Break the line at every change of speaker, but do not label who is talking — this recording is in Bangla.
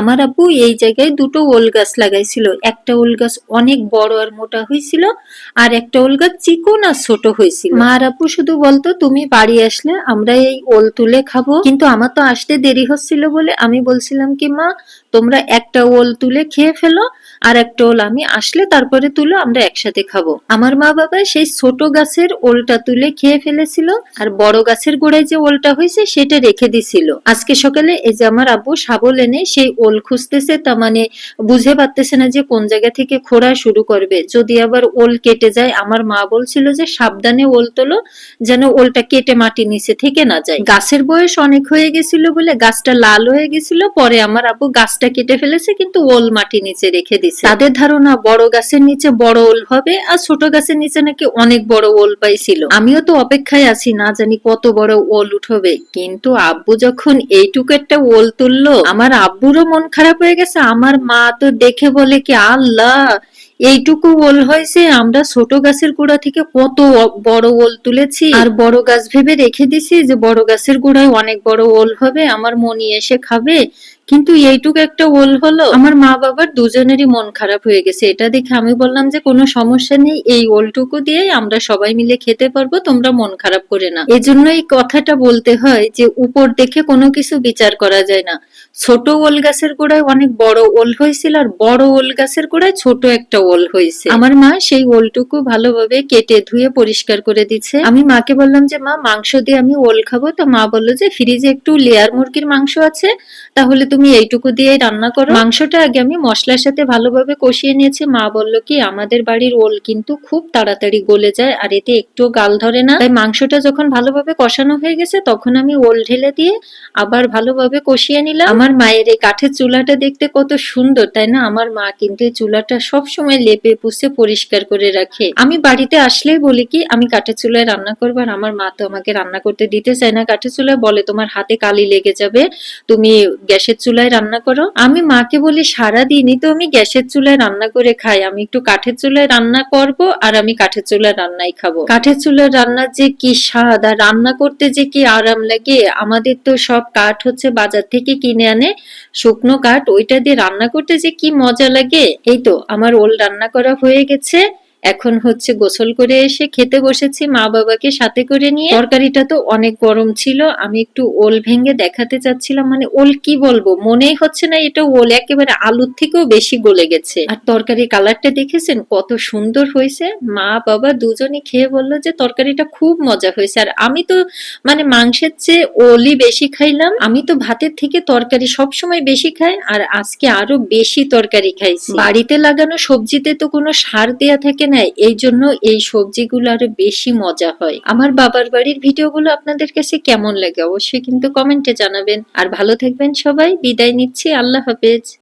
আমার আব্বু এই জায়গায় দুটো ওল গাছ লাগাইছিল। একটা ওল গাছ অনেক বড় আর মোটা হয়েছিল আর একটা ওল গাছ চিকন আর ছোট হয়েছিল মা আর আব্বু শুধু বলতো তুমি বাড়ি আসলে আমরা এই ওল তুলে খাব। কিন্তু আমার তো আসতে দেরি হচ্ছিল বলে আমি বলছিলাম কি মা তোমরা একটা ওল তুলে খেয়ে ফেলো আর একটা ওল আমি আসলে তারপরে তুলো আমরা একসাথে খাব। আমার মা বাবা সেই ছোট গাছের ওলটা তুলে খেয়ে ফেলেছিল আর বড় গাছের গোড়ায় যে ওলটা হয়েছে সেটা রেখে দিছিল। আজকে সকালে এই যে আমার আব্বু শাবল এনে সেই ওল খুঁজতেছে তা মানে বুঝে পারতেছে না যে কোন জায়গা থেকে খোঁড়া শুরু করবে। যদি আবার ওল কেটে যায়, আমার মা বলছিল যে সাবধানে ওল তোলো, যেন ওলটা কেটে মাটি নিচে থেকে না যায়। গাছের বয়স অনেক হয়ে গেছিল বলে গাছটা লাল হয়ে গেছিল, পরে আমার আব্বু গাছটা কেটে ফেলেছে, কিন্তু ওল মাটি নিচে রেখে দিছে। তাদের ধারণা বড় গাছের নিচে বড় ওল হবে, আর ছোট গাছের নিচে নাকি অনেক বড় ওল পাইছিল। আমিও তো অপেক্ষায় আছি, না জানি কত বড় ওল উঠবে, কিন্তু আব্বু যখন এইটুকু একটা ওল তুললো, আমার আব্বুরও মন খারাপ হয়ে গেছে, আমার মা তো দেখে বলে কি, আল্লাহ, এইটুকু ওল হয়েছে, আমরা ছোট গাছের গোড়া থেকে কত বড় ওল তুলেছি। আর বড় গাছ ভেবে রেখে দিছি যে, বড় গাছের গোড়ায় অনেক বড় ওল হবে, আমার মনি এসে খাবে। কিন্তু এইটুকু একটা ওল হলো। আমার মা বাবার দুজনেরই মন খারাপ হয়ে গেছে। এটা দেখে আমি বললাম যে, কোনো সমস্যা নেই, এই ওলটুকু দিয়ে আমরা সবাই মিলে খেতে পারব, তোমরা মন খারাপ করে না এজন্য এই কথাটা বলতে হয় যে, উপর দেখে কোনো কিছু বিচার করা যায় না। ছোট ওল গাছের গোড়ায় অনেক বড় ওল হয়েছিল আর বড় ওল গাছের গোড়ায় ছোট একটা ওল হয়েছে। আমার মা সেই ওলটুকু ভালোভাবে কেটে ধুয়ে পরিষ্কার করে দিচ্ছে আমি মাকে বললাম যে, মা, মাংস দিয়ে আমি ওল খাব। তো মা বলল যে, ফ্রিজে একটু লেয়ার মুরগির মাংস আছে, তাহলে তুমি এইটুকু দিয়ে রান্না করো। মাংসটা আগে আমি মশলার সাথে ভালোভাবে কষিয়ে নিয়েছি। মা বলল কি, আমাদের বাড়ির ওল কিন্তু খুব তাড়াতাড়ি গলে যায় আর এতে একটু গাল ধরে না। তাই মাংসটা যখন ভালোভাবে কষানো হয়ে গেছে, তখন আমি ওল ঢেলে দিয়ে আবার ভালোভাবে কষিয়ে নিলাম। আমার মায়ের এই কাঠের চুলাটা দেখতে কত সুন্দর, তাই না? আমার মা কিন্তু এই চুলাটা সবসময় লেপে পুষে পরিষ্কার করে রাখে। আমি বাড়িতে আসলেই বলি কি, আমি কাঠের চুলায় রান্না করব আর আমার মা তো আমাকে রান্না করতে দিতে চায় না। কাঠের চুলায় বলে তোমার হাতে কালি লেগে যাবে, তুমি গ্যাসের চুলায় রান্না করো। আমি মাকে বলি সারা দিনই তো আমি গ্যাসের চুলায় রান্না করে খাই। আমি একটু কাঠের চুলায় রান্না করব আর আমি কাঠের চুলায় রান্নাই খাব। কাঠের চুলায় রান্নার যে কি স্বাদ আর রান্না করতে যে কি আরাম লাগে, আমাদের তো সব কাঠ হচ্ছে বাজার থেকে কিনে আনে। শুকনো কাঠ, ওইটা দিয়ে রান্না করতে যে কি মজা লাগে। এই তো, আমার ওল রান্না করা হয়ে গেছে। এখন হচ্ছে গোসল করে এসে খেতে বসেছি মা বাবাকে সাথে করে নিয়ে। তরকারিটা তো অনেক গরম ছিল আমি একটু ওল ভেঙে দেখাতে চাচ্ছিলাম মানে ওল কি বলব? মনেই হচ্ছে না এটা ওল একেবারে আলুর থেকেও বেশি গলে গেছে। আর তরকারির কালারটা দেখেছেন? কত সুন্দর হয়েছে। মা বাবা দুজনে খেয়ে বলল যে তরকারিটা খুব মজা হয়েছে। আর আমি তো মানে মাংসের চেয়ে ওলই বেশি খাইলাম। আমি তো ভাতের থেকে তরকারি সবসময় বেশি খাই আর আজকে আরও বেশি তরকারি খাইছি। বাড়িতে লাগানো সবজিতে তো কোনো সার দেয়া থাকে না এই জন্য এই সবজিগুলো আরও বেশি মজা হয়। আমার বাবার বাড়ির ভিডিওগুলো আপনাদের কাছে কেমন লাগে অবশ্যই কিন্তু কমেন্টে জানাবেন। আর ভালো থাকবেন সবাই, বিদায় নিচ্ছি, আল্লাহ হাফেজ।